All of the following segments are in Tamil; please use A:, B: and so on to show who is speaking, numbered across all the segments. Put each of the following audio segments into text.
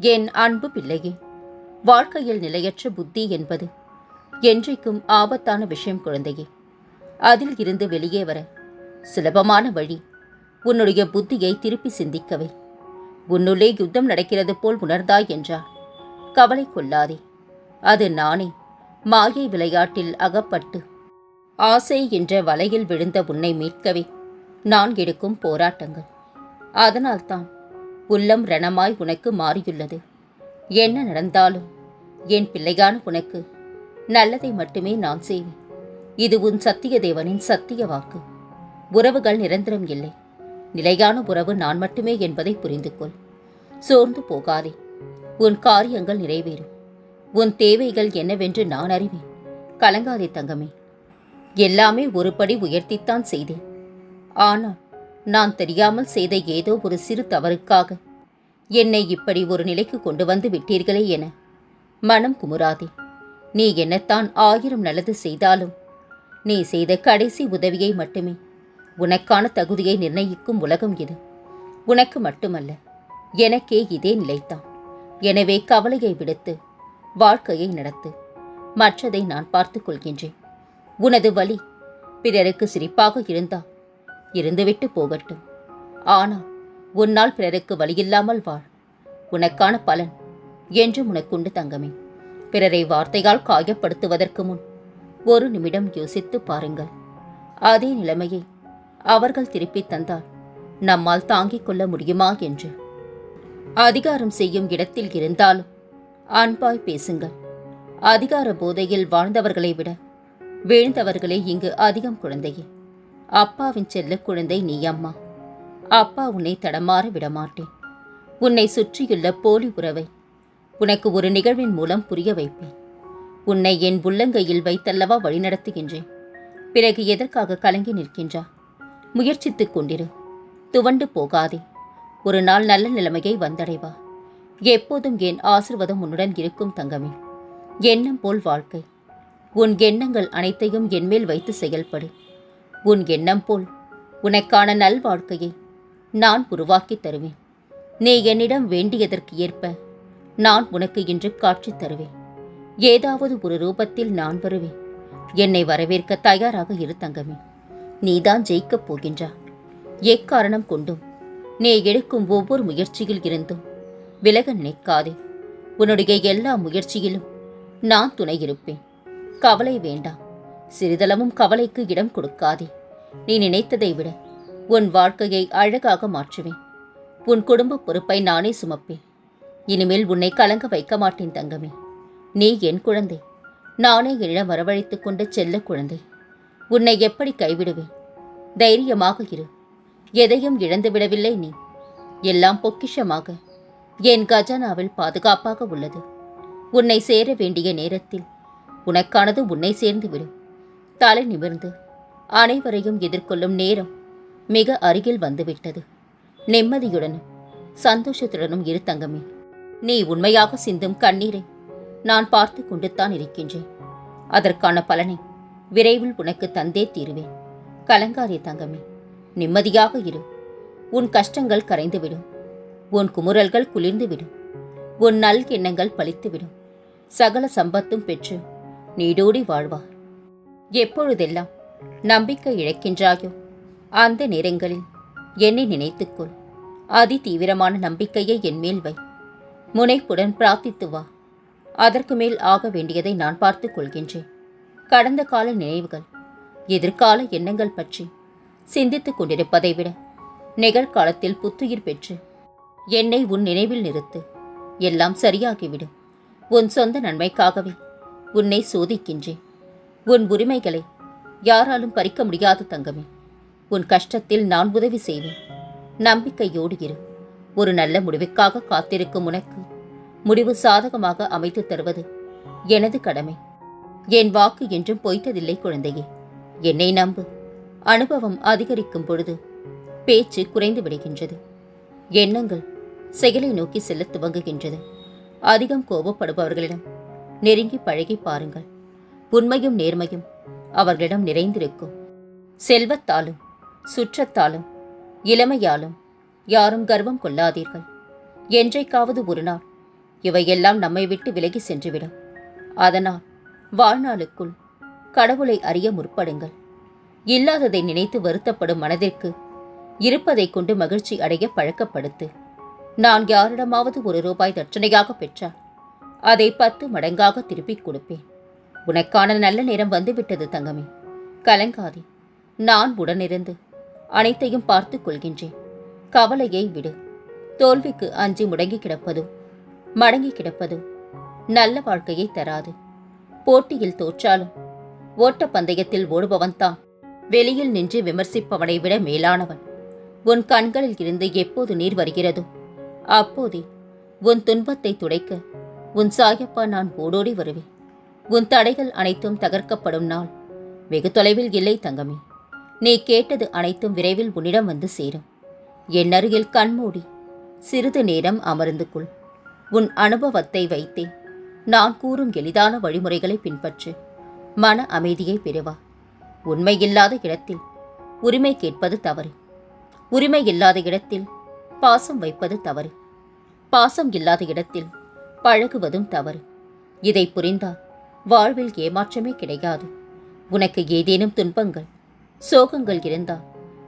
A: என் அன்பு பிள்ளையே வாழ்க்கையில் நிலையற்ற புத்தி என்பது என்றைக்கும் ஆபத்தான விஷயம் குழந்தையே. அதில் இருந்து வெளியே வர சுலபமான வழி உன்னுடைய புத்தியை திருப்பி சிந்திக்கவே. உன்னுள்ளே யுத்தம் நடக்கிறது போல் உணர்ந்தாய் என்றார் கவலை கொள்ளாதே. அது நானே மாயை விளையாட்டில் அகப்பட்டு ஆசை என்ற வலையில் விழுந்த உன்னை மீட்கவே நான் எடுக்கும் போராட்டங்கள். அதனால்தான் உள்ளம் ரணமாய் உனக்கு மாறியுள்ளது. என்ன நடந்தாலும் என் பிள்ளையான உனக்கு நல்லதை மட்டுமே நான் செய்வேன். இது உன் சத்திய தேவனின் சத்திய வாக்கு. உறவுகள் நிரந்தரம் இல்லை. நிலையான உறவு நான் மட்டுமே என்பதை புரிந்து கொள் சோர்ந்து போகாதே. உன் காரியங்கள் நிறைவேறும். உன் தேவைகள் என்னவென்று நான் அறிவேன். கலங்காதே தங்கமே. எல்லாமே ஒருபடி உயர்த்தித்தான் செய்தேன். ஆனால் நான் தெரியாமல் செய்த ஏதோ ஒரு சிறு தவறுக்காக. என்னை இப்படி ஒரு நிலைக்கு கொண்டு வந்து விட்டீர்களே என மனம் குமுறாதே. நீ என்னத்தான் ஆயிரம் நல்லது செய்தாலும் நீ செய்த கடைசி உதவியை மட்டுமே. உனக்கான தகுதியை நிர்ணயிக்கும் உலகம் இது. உனக்கு மட்டுமல்ல எனக்கே இதே நிலைத்தான் எனவே கவலையை விடுத்து வாழ்க்கையை நடத்து. மற்றதை நான் பார்த்துக் கொள்கின்றேன். உனது வழி பிறருக்கு சிரிப்பாக இருந்தால் இருந்துவிட்டு போகட்டும். ஆனால் உன்னால் பிறருக்கு வழியில்லாமல் வாழ். உனக்கான பலன் என்றும் உனக்குண்டு தங்கமே. பிறரை வார்த்தையால் காயப்படுத்துவதற்கு முன் ஒரு நிமிடம் யோசித்து பாருங்கள். அதே நிலைமையை அவர்கள் திருப்பித் தந்தால் நம்மால் தாங்கிக் கொள்ள முடியுமா என்று. அதிகாரம் செய்யும் இடத்தில் இருந்தாலும் அன்பாய் பேசுங்கள். அதிகார போதையில் வாழ்ந்தவர்களை விட வீழ்ந்தவர்களே இங்கு அதிகம் குழந்தையே. அப்பாவின் செல்ல குழந்தை நீ அம்மா அப்பா உன்னை தடமாற விடமாட்டேன். உன்னை சுற்றியுள்ள போலி உறவை உனக்கு ஒரு நிகழ்வின் மூலம் புரிய வைப்பேன். உன்னை என் உள்ளங்கையில் வைத்தல்லவா வழிநடத்துகின்றேன். பிறகு எதற்காக கலங்கி நிற்கின்றா? முயற்சித்துக் கொண்டிரு. துவண்டு போகாதே. ஒரு நாள் நல்ல நிலைமையை வந்தடைவா. எப்போதும் என் ஆசிர்வாதம் உன்னுடன் இருக்கும் தங்கமே. எண்ணம் போல் வாழ்க்கை. உன் எண்ணங்கள் அனைத்தையும் என்மேல் வைத்து செயல்படு. உன் எண்ணம் போல் உனக்கான நல் வாழ்க்கையை நான் உருவாக்கித் தருவேன். நீ என்னிடம் வேண்டியதற்கு ஏற்ப நான் உனக்கு இன்று காட்சி தருவேன். ஏதாவது ஒரு ரூபத்தில் நான் வருவேன். என்னை வரவேற்க தயாராக இரு தங்கமே. நீதான் ஜெயிக்கப் போகின்றா எக்காரணம் கொண்டும் நீ எடுக்கும் ஒவ்வொரு முயற்சியில் இருந்தும் விலக நினைக்காதே. உன்னுடைய எல்லா முயற்சியிலும் நான் துணை இருப்பேன். கவலை வேண்டாம். சிறிதளவும் கவலைக்கு இடம் கொடுக்காதே. நீ நினைத்ததை விட உன் வாழ்க்கையை அழகாக மாற்றுவேன். உன் குடும்ப பொறுப்பை நானே சுமப்பேன். இனிமேல் உன்னை கலங்க வைக்க மாட்டேன் தங்கமே. நீ என் குழந்தை. நானே என்னிடம் வரவழைத்துக் கொண்ட செல்ல குழந்தை. உன்னை எப்படி கைவிடுவேன்? தைரியமாக இரு. எதையும் இழந்து விடவில்லை நீ. எல்லாம் பொக்கிஷமாக. என் கஜானாவில் பாதுகாப்பாக உள்ளது. உன்னை சேர வேண்டிய நேரத்தில் உனக்கானது உன்னை சேர்ந்துவிடும் தலை நிமிர்ந்து அனைவரையும் எதிர்கொள்ளும் நேரம் மிக அருகில் வந்துவிட்டது. நிம்மதியுடனும் சந்தோஷத்துடனும் இரு தங்கமே. நீ உண்மையாக சிந்தும் கண்ணீரை நான் பார்த்து கொண்டுத்தான் இருக்கின்றேன். அதற்கான பலனை விரைவில் உனக்கு தந்தே தீருவேன். கலங்காதே தங்கமே. நிம்மதியாக இரு. உன் கஷ்டங்கள் கரைந்துவிடும். உன் குமுறல்கள் குளிர்ந்துவிடும். உன் நல் எண்ணங்கள் பழித்துவிடும். சகல சம்பத்தும் பெற்று நீடோடி வாழ்வார் எப்பொழுதெல்லாம் நம்பிக்கை இழக்கின்றாயோ அந்த நேரங்களில் என்னை நினைத்துக்கொள். அதி தீவிரமான நம்பிக்கையை என் மேல் வை. முனைப்புடன் பிரார்த்தித்து வா. அதற்கு மேல் ஆக வேண்டியதை நான் பார்த்து கொள்கின்றேன். கடந்த கால நினைவுகள் எதிர்கால எண்ணங்கள் பற்றி சிந்தித்துக் கொண்டிருப்பதை விட நிகழ்காலத்தில் புத்துயிர் பெற்று என்னை உன் நினைவில் நிறுத்து. எல்லாம் சரியாகிவிடும். உன் சொந்த நன்மைக்காகவே உன்னை சோதிக்கின்றேன். உன் உரிமைகளை யாராலும் பறிக்க முடியாது தங்கமே. உன் கஷ்டத்தில் நான் உதவி செய்வேன். நம்பிக்கையோடு இரு. ஒரு நல்ல முடிவுக்காக காத்திருக்கும் உனக்கு முடிவு சாதகமாக அமைத்து தருவது எனது கடமை. என் வாக்கு என்றும் பொய்த்ததில்லை குழந்தையே. என்னை நம்பு. அனுபவம் அதிகரிக்கும் பொழுது பேச்சு குறைந்து விடுகின்றது. எண்ணங்கள் செயலை நோக்கி செல்லத் துவங்குகின்றது. அதிகம் கோபப்படுபவர்களிடம் நெருங்கி பழகி பாருங்கள். உண்மையும் நேர்மையும் அவர்களிடம் நிறைந்திருக்கும். செல்வத்தாலும் சுற்றத்தாலும் இளமையாலும் யாரும் கர்வம் கொள்ளாதீர்கள். என்றைக்காவது ஒரு நாள் இவையெல்லாம் நம்மை விட்டு விலகி சென்றுவிடும். அதனால் வாழ்நாளுக்குள் கடவுளை அறிய முற்படுங்கள். இல்லாததை நினைத்து வருத்தப்படும் மனதிற்கு இருப்பதை கொண்டு மகிழ்ச்சி அடைய பழக்கப்படுத்து. நான் யாரிடமாவது ஒரு ரூபாய் தட்சணையாக பெற்றால் அதை பத்து மடங்காக திருப்பிக் கொடுப்பேன். உனக்கான நல்ல நேரம் வந்துவிட்டது தங்கமே. கலங்காதே. நான் உடனிருந்து அனைத்தையும் பார்த்து கொள்கின்றேன். கவலையை விடு. தோல்விக்கு அஞ்சி முடங்கி கிடப்பதும் மடங்கி கிடப்பதும் நல்ல வாழ்க்கையை தராது. போட்டியில் தோற்றாலும் ஓட்டப்பந்தயத்தில் ஓடுபவன் தான். வெளியில் நின்று விமர்சிப்பவனை விட மேலானவன். உன் கண்களில் இருந்து எப்போது நீர் வருகிறதோ அப்போதே உன் துன்பத்தை துடைக்க உன் சாயப்பா நான் ஓடோடி வருவேன். உன் தடைகள் அனைத்தும் தகர்க்கப்படும் நாள். வெகு தொலைவில் இல்லை தங்கமே. நீ கேட்டது அனைத்தும் விரைவில் உன்னிடம் வந்து சேரும். என் அருகில் கண்மூடி சிறிது நேரம் அமர்ந்து கொள். உன் அனுபவத்தை வைத்தே. நான் கூறும் எளிதான வழிமுறைகளை பின்பற்று. மன அமைதியை பெறுவா. உண்மை இல்லாத இடத்தில் உரிமை கேட்பது தவறு. உரிமை இல்லாத இடத்தில் பாசம் வைப்பது தவறு. பாசம் இல்லாத இடத்தில் பழகுவதும் தவறு. இதை புரிந்தால் வாழ்வில் ஏமாற்றமே கிடையாது. உனக்கு ஏதேனும் துன்பங்கள் சோகங்கள் இருந்தால்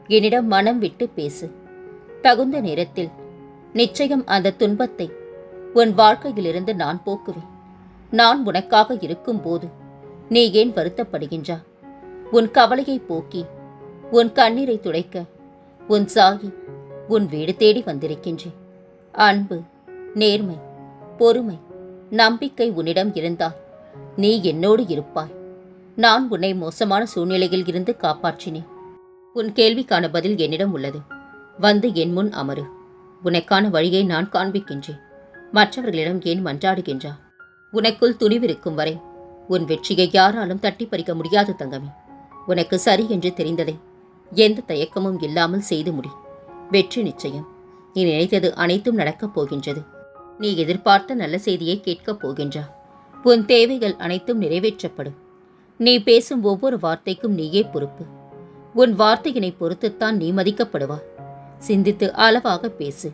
A: என்னிடம் மனம் விட்டு பேசு. தகுந்த நேரத்தில் நிச்சயம் அந்த துன்பத்தை உன் வாழ்க்கையிலிருந்து நான் போக்குவேன். நான் உனக்காக இருக்கும்போது நீ ஏன் வருத்தப்படுகின்றா? உன் கவலையை போக்கி உன் கண்ணீரை துடைக்க உன் சாகி உன் வீடு தேடி வந்திருக்கின்றேன். அன்பு நேர்மை பொறுமை நம்பிக்கை உன்னிடம் இருந்தால் நீ என்னோடு இருப்பாய். நான் உன்னை மோசமான சூழ்நிலையில் இருந்து காப்பாற்றினேன். உன் கேள்விக்கான பதில் என்னிடம் உள்ளது. வந்து என் முன் அமரு. உனக்கான வழியை நான் காண்பிக்கின்றேன். மற்றவர்களிடம் ஏன் மன்றாடுகின்றா உனக்குள் துணிவிருக்கும் வரை உன் வெற்றியை யாராலும் தட்டி பறிக்க முடியாது தங்கமே. உனக்கு சரி என்று தெரிந்ததை எந்த தயக்கமும் இல்லாமல் செய்து முடி. வெற்றி நிச்சயம். நீ நினைத்தது அனைத்தும் நடக்கப் போகின்றது. நீ எதிர்பார்த்த நல்ல செய்தியை கேட்கப் போகின்றா உன் தேவைகள் அனைத்தும் நிறைவேற்றப்படும். நீ பேசும் ஒவ்வொரு வார்த்தைக்கும் நீயே பொறுப்பு. உன் வார்த்தையினை பொறுத்துத்தான் நீ மதிக்கப்படுவாய் சிந்தித்து அளவாக பேசு.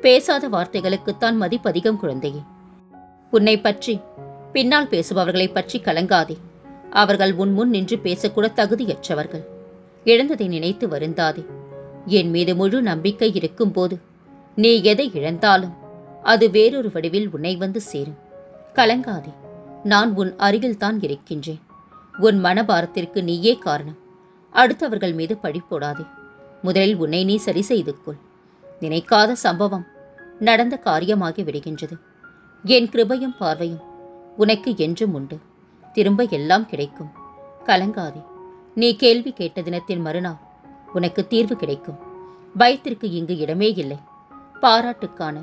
A: பேசாத வார்த்தைகளுக்குத்தான் மதிப்பதிகம் குழந்தையே. உன்னை பற்றி பின்னால் பேசுபவர்களை பற்றி கலங்காதே. அவர்கள் உன் முன் நின்று பேசக்கூட தகுதியற்றவர்கள். இழந்ததை நினைத்து வருந்தாதே. என் மீது முழு நம்பிக்கை இருக்கும்போது நீ எதை இழந்தாலும் அது வேறொரு வடிவில் உன்னை வந்து சேரும். கலங்காதே நான் உன் அருகில்தான் இருக்கின்றேன். உன் மனபாரத்திற்கு நீயே காரணம். அடுத்தவர்கள் மீது பழி போடாதே. முதலில் உன்னை நீ சரி செய்து கொள் நினைக்காத சம்பவம் நடந்த காரியமாகி விடுகின்றது. என் கிருபையும் பார்வையும் உனக்கு என்றும் உண்டு. திரும்ப எல்லாம் கிடைக்கும். கலங்காதே நீ கேள்வி கேட்ட தினத்தின் மறுநாள் உனக்கு தீர்வு கிடைக்கும். பயத்திற்கு இங்கு இடமே இல்லை. பாராட்டுக்கான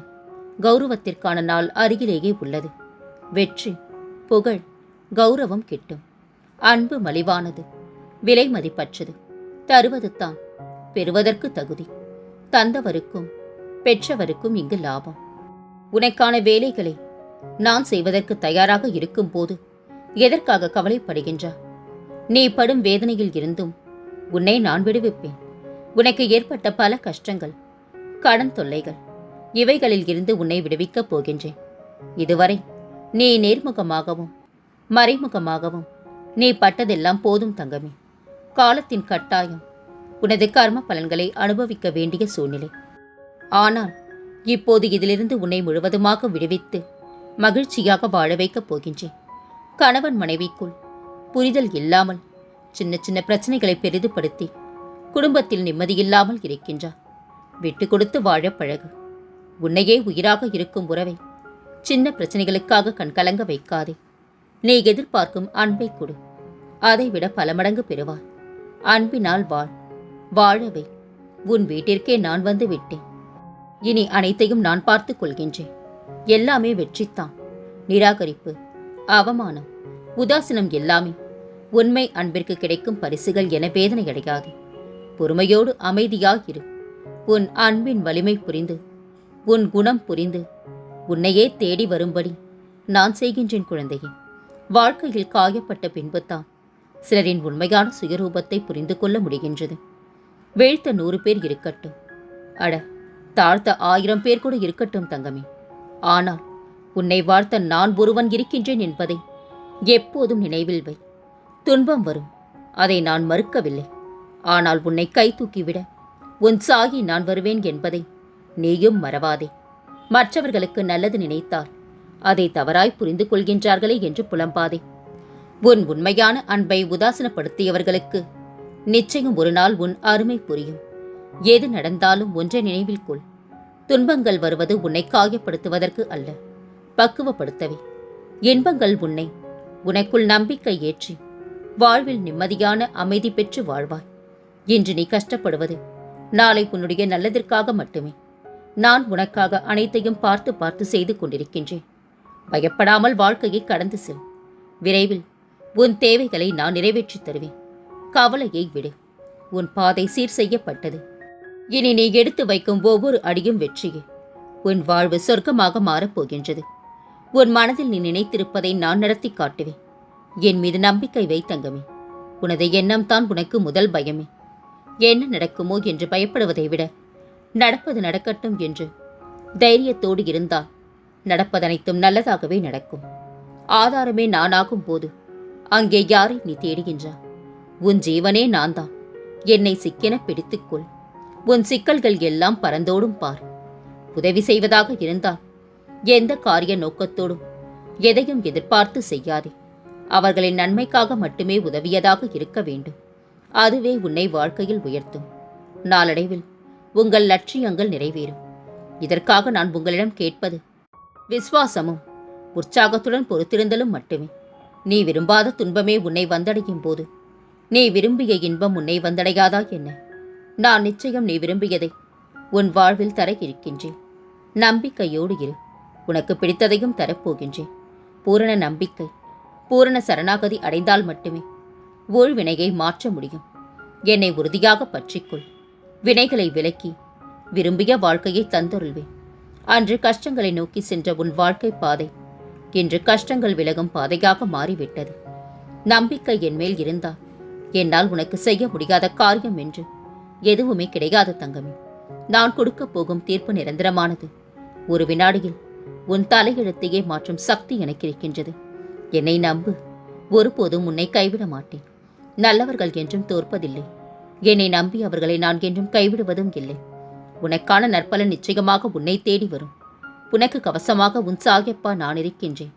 A: கௌரவத்திற்கான நாள் அருகிலேயே உள்ளது. வெற்றி புகழ் கௌரவம் கிட்டும். அன்பு மலிவானது விலை மதிப்பற்றது. தருவது தான் பெறுவதற்கு தகுதி. தந்தவருக்கும் பெற்றவருக்கும் இங்கு லாபம். உனக்கான வேலைகளை நான் செய்வதற்கு தயாராக இருக்கும்போது எதற்காக கவலைப்படுகின்றா? நீ படும் வேதனையில் இருந்தும் உன்னை நான் விடுவிப்பேன். உனக்கு ஏற்பட்ட பல கஷ்டங்கள் கடன் தொல்லைகள் இவைகளில் இருந்து உன்னை விடுவிக்கப் போகின்றேன். இதுவரை நீ நேர்முகமாகவும் மறைமுகமாகவும் நீ பட்டதெல்லாம் போதும் தங்கமே. காலத்தின் கட்டாயம் உனது கர்ம பலன்களை அனுபவிக்க வேண்டிய சூழ்நிலை. ஆனால் இப்போது இதிலிருந்து உன்னை முழுவதுமாக விடுவித்து மகிழ்ச்சியாக வாழ வைக்கப் போகின்றேன். கணவன் மனைவிக்குள் புரிதல் இல்லாமல் சின்ன சின்ன பிரச்சனைகளை பெரிதுபடுத்தி குடும்பத்தில் நிம்மதியில்லாமல் இருக்கின்றார் விட்டு கொடுத்து வாழ பழகு. உன்னையே உயிராக இருக்கும் உறவை சின்ன பிரச்சனைகளுக்காக கண்கலங்க வைக்காதே. நீ எதிர்பார்க்கும் அன்பை கொடு. அதைவிட பல மடங்கு பெறுவாய். அன்பினால் வாழ். வாழவை உன் வீட்டிற்கே நான் வந்து விட்டேன். இனி அனைத்தையும் நான் பார்த்து கொள்கின்றேன். எல்லாமே வெற்றித்தான் நிராகரிப்பு. அவமானம். உதாசீனம் எல்லாமே. உண்மை அன்பிற்கு கிடைக்கும் பரிசுகள் என வேதனை அடையாது. பொறுமையோடு அமைதியாகிரு உன் அன்பின் வலிமை புரிந்து. உன் குணம் புரிந்து. உன்னையே தேடி வரும்படி நான் செய்கின்றேன் குழந்தையே. வாழ்க்கையில் காயப்பட்ட பின்புத்தான் சிலரின் உண்மையான சுயரூபத்தை புரிந்து கொள்ள முடிகின்றது. வீழ்த்த நூறு பேர் இருக்கட்டும். அட தாழ்த்த ஆயிரம் பேர் கூட இருக்கட்டும் தங்கமே. ஆனால் உன்னை வாழ்த்த நான் ஒருவன் இருக்கின்றேன் என்பதை எப்போதும் நினைவில் வை. துன்பம் வரும் அதை நான் மறுக்கவில்லை. ஆனால் உன்னை கை தூக்கிவிட உன் சாகி நான் வருவேன் என்பதை நீயும் மறவாதே. மற்றவர்களுக்கு நல்லது நினைத்தார். அதை தவறாய் புரிந்து கொள்கின்றார்களே என்று புலம்பாதே. உன் உண்மையான அன்பை உதாசனப்படுத்தியவர்களுக்கு நிச்சயம் ஒரு நாள் உன் அருமை புரியும். எது நடந்தாலும் ஒன்றை நினைவில் கொள். துன்பங்கள் வருவது உன்னை காயப்படுத்துவதற்கு அல்ல. பக்குவப்படுத்தவே. இன்பங்கள் உன்னை உனக்குள் நம்பிக்கை ஏற்றி வாழ்வில் நிம்மதியான அமைதி பெற்று வாழ்வாய். இன்று நீ கஷ்டப்படுவது நாளை உன்னுடைய நல்லதற்காக மட்டுமே. நான் உனக்காக அனைத்தையும் பார்த்து பார்த்து செய்து கொண்டிருக்கின்றேன். பயப்படாமல் வாழ்க்கையை கடந்து செல். விரைவில் உன் தேவைகளை நான் நிறைவேற்றித் தருவேன். கவலையை விடு. உன் பாதை சீர் செய்யப்பட்டது. இனி நீ எடுத்து வைக்கும் ஒவ்வொரு அடியும் வெற்றியே. உன் வாழ்வு சொர்க்கமாக மாறப்போகின்றது உன் மனதில் நீ நினைத்திருப்பதை நான் நடத்தி காட்டுவேன். என் மீது நம்பிக்கை வை தங்கமே. உனது எண்ணம் தான் உனக்கு முதல் பயமே. என்ன நடக்குமோ என்று பயப்படுவதை விட நடப்பது நடக்கட்டும் என்று. தைரியத்தோடு இருந்தால் நடப்பதனைத்தும் நல்லதாகவே நடக்கும். ஆதாரமே நானாகும் போது அங்கே யாரை நீ தேடுகின்றா உன் ஜீவனே நான் தான் என்னை சிக்கென பிடித்துக்கொள். உன் சிக்கல்கள் எல்லாம் பறந்தோடும் பார். உதவி செய்வதாக இருந்தால் எந்த காரிய நோக்கத்தோடும் எதையும் எதிர்பார்த்து செய்யாதே. அவர்களின் நன்மைக்காக மட்டுமே உதவியதாக இருக்க வேண்டும். அதுவே உன்னை வாழ்க்கையில் உயர்த்தும். நாளடைவில் உங்கள் லட்சியங்கள் நிறைவேறும். இதற்காக நான் உங்களிடம் கேட்பது விசுவாசமும் உற்சாகத்துடன் பொறுத்திருந்தலும் மட்டுமே. நீ விரும்பாத துன்பமே உன்னை வந்தடையும் போது. நீ விரும்பிய இன்பம் உன்னை வந்தடையாதா என்ன? நான் நிச்சயம் நீ விரும்பியதை உன் வாழ்வில் தர இருக்கின்றேன். நம்பிக்கையோடு இரு. உனக்கு பிடித்ததையும் தரப்போகின்றேன். பூரண நம்பிக்கை பூரண சரணாகதி அடைந்தால் மட்டுமே ஊழ்வினையை மாற்ற முடியும். என்னை உறுதியாக பற்றிக்கொள். வினைகளை விலக்கி விரும்பிய வாழ்க்கையை தந்தருள்வேன். அன்று கஷ்டங்களை நோக்கி சென்ற உன் வாழ்க்கை பாதை இன்று கஷ்டங்கள் விலகும் பாதையாக மாறிவிட்டது. நம்பிக்கை என் மேல் இருந்தால் என்னால் உனக்கு செய்ய முடியாத காரியம் என்று எதுவுமே கிடையாது தங்கமே. நான் கொடுக்கப் போகும் தீர்ப்பு நிரந்தரமானது. ஒரு வினாடியில் உன் தலையெழுத்தையே மாற்றும் சக்தி எனக்கு இருக்கின்றது. என்னை நம்பு. ஒருபோதும் உன்னை கைவிட மாட்டேன். நல்லவர்கள் என்றும் தோற்பதில்லை. என்னை நம்பி அவர்களை நான் என்றும் கைவிடுவதும் இல்லை. உனக்கான நற்பலன் நிச்சயமாக உன்னை தேடி வரும். உனக்கு கவசமாக உன் சாகியப்பா நான் இருக்கின்றேன்.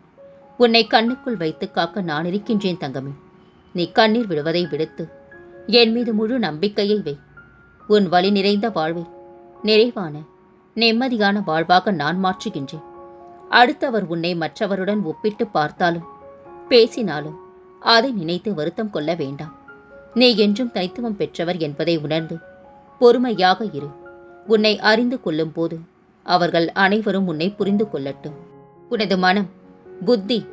A: உன்னை கண்ணுக்குள் வைத்து காக்க நான் இருக்கின்றேன் தங்கமே. நீ கண்ணீர் விடுவதை விடுத்து என் மீது முழு நம்பிக்கையை வை. உன் வழி நிறைந்த வாழ்வை நிறைவான நிம்மதியான வாழ்வாக நான் மாற்றுகின்றேன். அடுத்தவர் உன்னை மற்றவருடன் ஒப்பிட்டு பார்த்தாலும் பேசினாலும் அதை நினைத்து வருத்தம் கொள்ள வேண்டாம். நீ என்றும் தனித்துவம் பெற்றவர் என்பதை உணர்ந்து பொறுமையாக இரு. உன்னை அறிந்து கொள்ளும் போது அவர்கள் அனைவரும் உன்னை புரிந்து கொள்ளட்டும். உனது மனம் புத்தி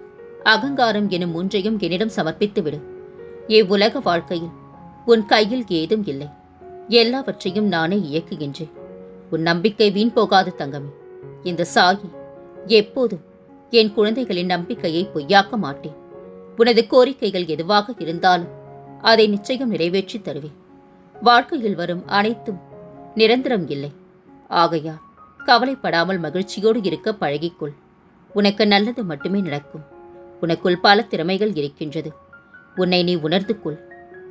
A: அகங்காரம் எனும் ஒன்றையும் என்னிடம் சமர்ப்பித்து விடு இவ்வுலக வாழ்க்கையில் உன் கையில் ஏதும் இல்லை. எல்லாவற்றையும் நானே இயக்குகின்றேன். உன் நம்பிக்கை வீண் போகாது தங்கமே. இந்த சாயி எப்போதும் என் குழந்தைகளின் நம்பிக்கையை பொய்யாக்க மாட்டேன். உனது கோரிக்கைகள் எதுவாக இருந்தாலும் அதை நிச்சயம் நிறைவேற்றி தருவேன். வாழ்க்கையில் வரும் அனைத்தும் நிரந்தரம் இல்லை. ஆகையால் கவலைப்படாமல் மகிழ்ச்சியோடு இருக்க பழகிக்கொள். உனக்கு நல்லது மட்டுமே நடக்கும். உனக்குள் பல திறமைகள் இருக்கின்றது. உன்னை நீ உணர்ந்து கொள்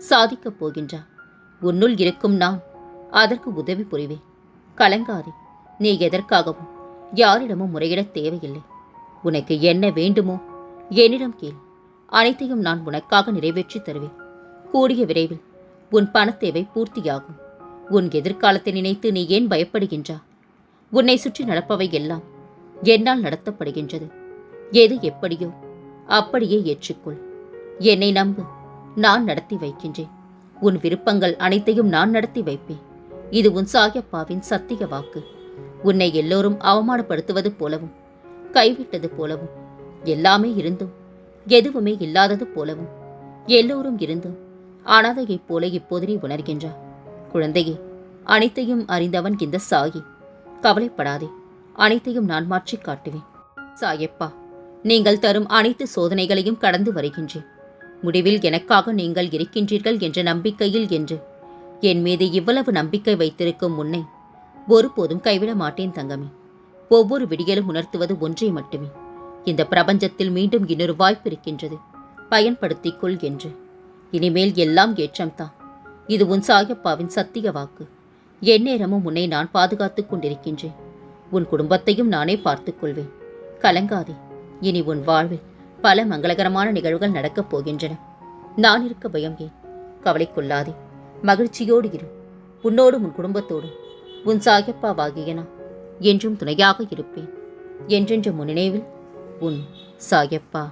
A: சாதிக்கப் போகின்றா. உன்னுள் இருக்கும் நான் அதற்கு உதவி புரிவேன். கலங்காதே. நீ எதற்காகவும் யாரிடமும் முறையிடத் தேவையில்லை. உனக்கு என்ன வேண்டுமோ என்னிடம் கேள். அனைத்தையும் நான் உனக்காக நிறைவேற்றித் தருவேன். கூடிய விரைவில். உன் பணத்தேவை பூர்த்தியாகும். உன் எதிர்காலத்தை நினைத்து நீ ஏன் பயப்படுகின்றா? உன்னை சுற்றி நடப்பவை எல்லாம் என்னால் நடத்தப்படுகின்றது. எது எப்படியோ அப்படியே ஏற்றுக்கொள். என்னை நம்பு. நான் நடத்தி வைக்கின்றேன். உன் விருப்பங்கள் அனைத்தையும் நான் நடத்தி வைப்பேன். இது உன் சாயப்பாவின் சத்திய வாக்கு. உன்னை எல்லோரும் அவமானப்படுத்துவது போலவும் கைவிட்டது போலவும் எல்லாமே இருந்தும் எதுவுமே இல்லாதது போலவும் எல்லோரும் இருந்தும் அனாதையைப் போல இப்போது நீ உணர்கின்றாய் குழந்தையே அனைத்தையும் அறிந்தவன் இந்த சாயி. கவலைப்படாதே அனைத்தையும் நான் மாற்றிக் காட்டுவேன். சாயப்பா நீங்கள் தரும் அனைத்து சோதனைகளையும் கடந்து வருகின்றேன். முடிவில் எனக்காக நீங்கள் இருக்கின்றீர்கள் என்ற நம்பிக்கையில் என்று என் மீது இவ்வளவு நம்பிக்கை வைத்திருக்கும் முன்னை ஒருபோதும் கைவிட மாட்டேன் தங்கமே. ஒவ்வொரு விடியலும் உணர்த்துவது ஒன்றே மட்டுமே. இந்த பிரபஞ்சத்தில் மீண்டும் இன்னொரு வாய்ப்பு இருக்கின்றது. பயன்படுத்திக் கொள் என்று. இனிமேல் எல்லாம் ஏற்றம்தான். இது உன் சாயப்பாவின் சத்திய வாக்கு. எந்நேரமும் உன்னை நான் பாதுகாத்துக் கொண்டிருக்கின்றேன். உன் குடும்பத்தையும் நானே பார்த்துக்கொள்வேன் கலங்காதே. இனி உன் வாழ்வில் பல மங்களகரமான நிகழ்வுகள் நடக்கப் போகின்றன. நான் இருக்க பயம் ஏன்? கவலை கொள்ளாதே. மகிழ்ச்சியோடு இரு. உன்னோடும் உன் குடும்பத்தோடு உன் சாயப்பாவாகிய நான் என்றும் துணையாக இருப்பேன். என்றென்ற முன்னினைவில் உன் சாயப்பா.